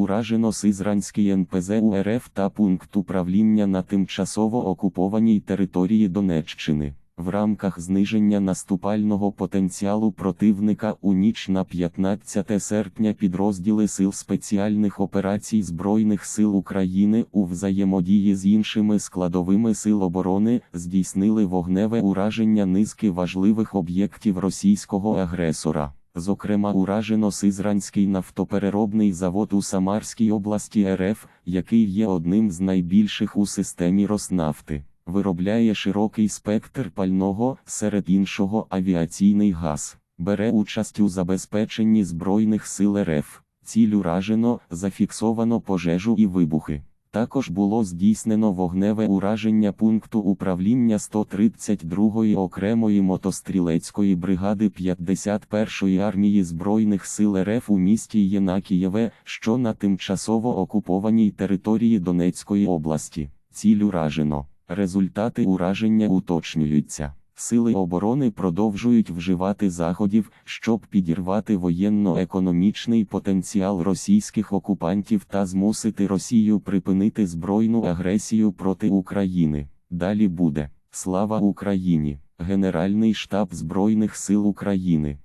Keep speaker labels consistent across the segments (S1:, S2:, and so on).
S1: Уражено Сизранський НПЗ УРФ та пункт управління на тимчасово окупованій території Донеччини. В рамках зниження наступального потенціалу противника у ніч на 15 серпня підрозділи Сил спеціальних операцій Збройних сил України у взаємодії з іншими складовими сил оборони здійснили вогневе ураження низки важливих об'єктів російського агресора. Зокрема, уражено Сизранський нафтопереробний завод у Самарській області РФ, який є одним з найбільших у системі Роснафти. Виробляє широкий спектр пального, серед іншого авіаційний газ, бере участь у забезпеченні Збройних сил РФ. Ціль уражено, зафіксовано пожежу і вибухи. Також було здійснено вогневе ураження пункту управління 132-ї окремої мотострілецької бригади 51-ї армії Збройних сил РФ у місті Єнакієве, що на тимчасово окупованій території Донецької області. Ціль уражено. Результати ураження уточнюються. Сили оборони продовжують вживати заходів, щоб підірвати воєнно-економічний потенціал російських окупантів та змусити Росію припинити збройну агресію проти України. Далі буде Слава Україні! Генеральний штаб Збройних сил України.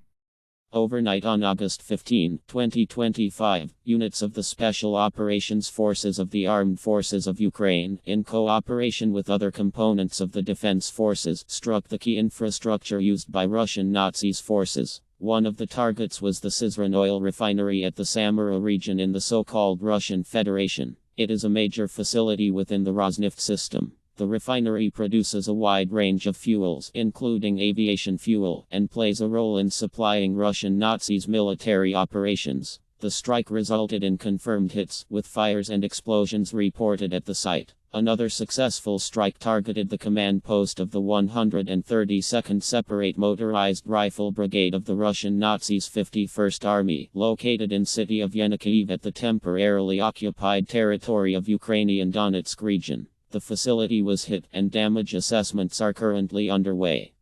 S2: Overnight on August 15, 2025, units of the Special Operations Forces of the Armed Forces of Ukraine, in cooperation with other components of the Defense Forces, struck the key infrastructure used by Russian Nazis forces. One of the targets was the Sizran oil refinery at the Samara region in the so called Russian Federation. It is a major facility within the Rosneft system. The refinery produces a wide range of fuels, including aviation fuel, and plays a role in supplying Russian Nazis' military operations. The strike resulted in confirmed hits, with fires and explosions reported at the site. Another successful strike targeted the command post of the 132nd Separate Motorized Rifle Brigade of the Russian Nazis' 51st Army, located in city of Yenikiev at the temporarily occupied territory of Ukrainian Donetsk region. The facility was hit and damage assessments are currently underway.